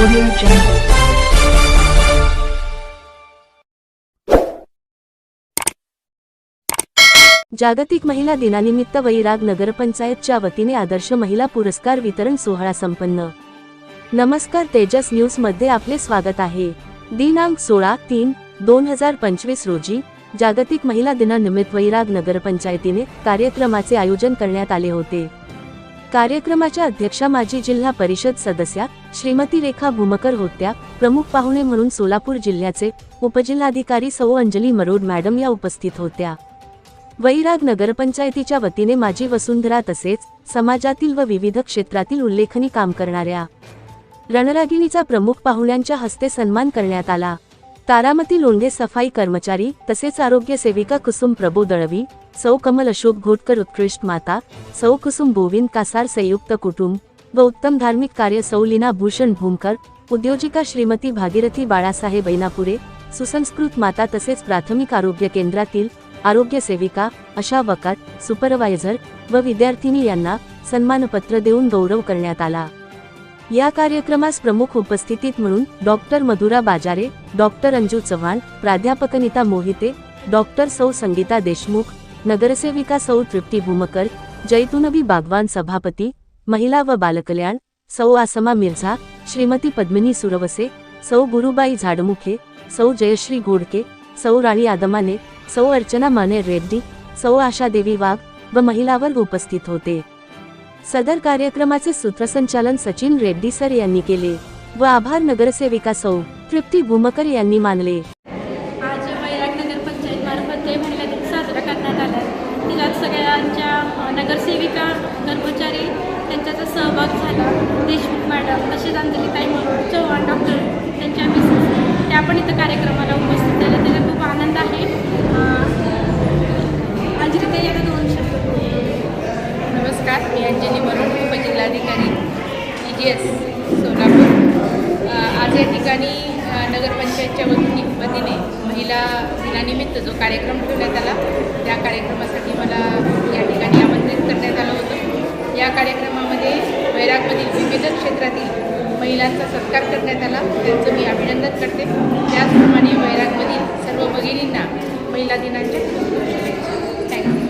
Audio Jungle. जागतिक महिला दिनानिमित्त वैराग नगरपंचायतच्या वतीने आदर्श महिला पुरस्कार वितरण सोहळा संपन्न. नमस्कार तेजस न्यूजमध्ये आपले स्वागत आहे. दिनांक सोळा तीन दोन हजार पंचवीस रोजी जागतिक महिला दिनानिमित्त वैराग नगरपंचायतीने कार्यक्रमाचे आयोजन करण्यात आले होते. कार्यक्रमाच्या अध्यक्षा माजी जिल्हा परिषद सदस्या श्रीमती रेखा भूमकर होत्या प्रमुख पाहुणे म्हणून सोलापूर जिल्ह्याचे उपजिल्हाधिकारी सौ अंजली मरोड मॅडम या उपस्थित होत्या. वैराग नगरपंचायतीच्या वतीने माजी वसुंधरा तसेच समाजातील व विविध क्षेत्रातील उल्लेखनी काम करणाऱ्या रणरागिणीचा प्रमुख पाहुण्यांच्या हस्ते सन्मान करण्यात आला. तारामती लोंढे सफाई कर्मचारी तसेच आरोग्य सेविका कुसुम प्रभू दळवी सौ कमल अशोक घोटकर उत्कृष्ट माता सौ कुसुम गोविंद कासार संयुक्त कुटुंब व उत्तम धार्मिक कार्य सौ लीना भूषण भूमकर उद्योजिका श्रीमती भागीरथी बाळासाहेब ऐनापुरे सुसंस्कृत माता तसेच प्राथमिक आरोग्य केंद्रातील आरोग्य सेविका अशा वकात सुपरवायझर व विद्यार्थिनी यांना सन्मानपत्र देऊन गौरव करण्यात आला. या कार्यक्रमास प्रमुख उपस्थितीत म्हणून डॉक्टर मधुरा बाजारे डॉक्टर अंजू चव्हाण प्राध्यापक नीता मोहिते डॉक्टर सौ संगीता देशमुख नगरसेविका सौ तृप्ती भूमकर जैतुनबी बागवान सभापती महिला व बालकल्याण सौ आसमा मिर्झा श्रीमती पद्मिनी सुरवसे सौ गुरुबाई झाडमुखे सौ जयश्री गोडके सौ राणी आदमाने सौ अर्चना माने रेड्डी सौ आशा देवी वाघ व महिलावर उपस्थित होते. सदर कार्यक्रमाचे सूत्रसंचालन सचिन रेड्डी सर यांनी केले व आभार नगरसेविका सौ तृप्ती भूमकर यांनी मानले. आज वैराग मार्फत जय महिला दिन साजरा करण्यात आला तिला सगळ्यांच्या नगरसेविका कर्मचारी त्यांच्याचा सहभाग झाला. देशमुख मॅडम तसेच अंजलीताई चव्हाण डॉक्टर त्यांच्या मिसेस त्या पण इथं कार्यक्रमाला उपस्थित झाल्या. त्याला खूप आनंद आहे. येस सोलापूर. आज या ठिकाणी नगरपंचायतच्या वती वतीने महिला दिनानिमित्त जो कार्यक्रम ठेवण्यात आला त्या कार्यक्रमासाठी मला या ठिकाणी आमंत्रित करण्यात आलं होतं. या कार्यक्रमामध्ये वैरागमधील विविध क्षेत्रातील महिलांचा सत्कार करण्यात आला. त्यांचं मी अभिनंदन करते. त्याचप्रमाणे वैरागमधील सर्व भगिनींना महिला दिनाच्या थँक्यू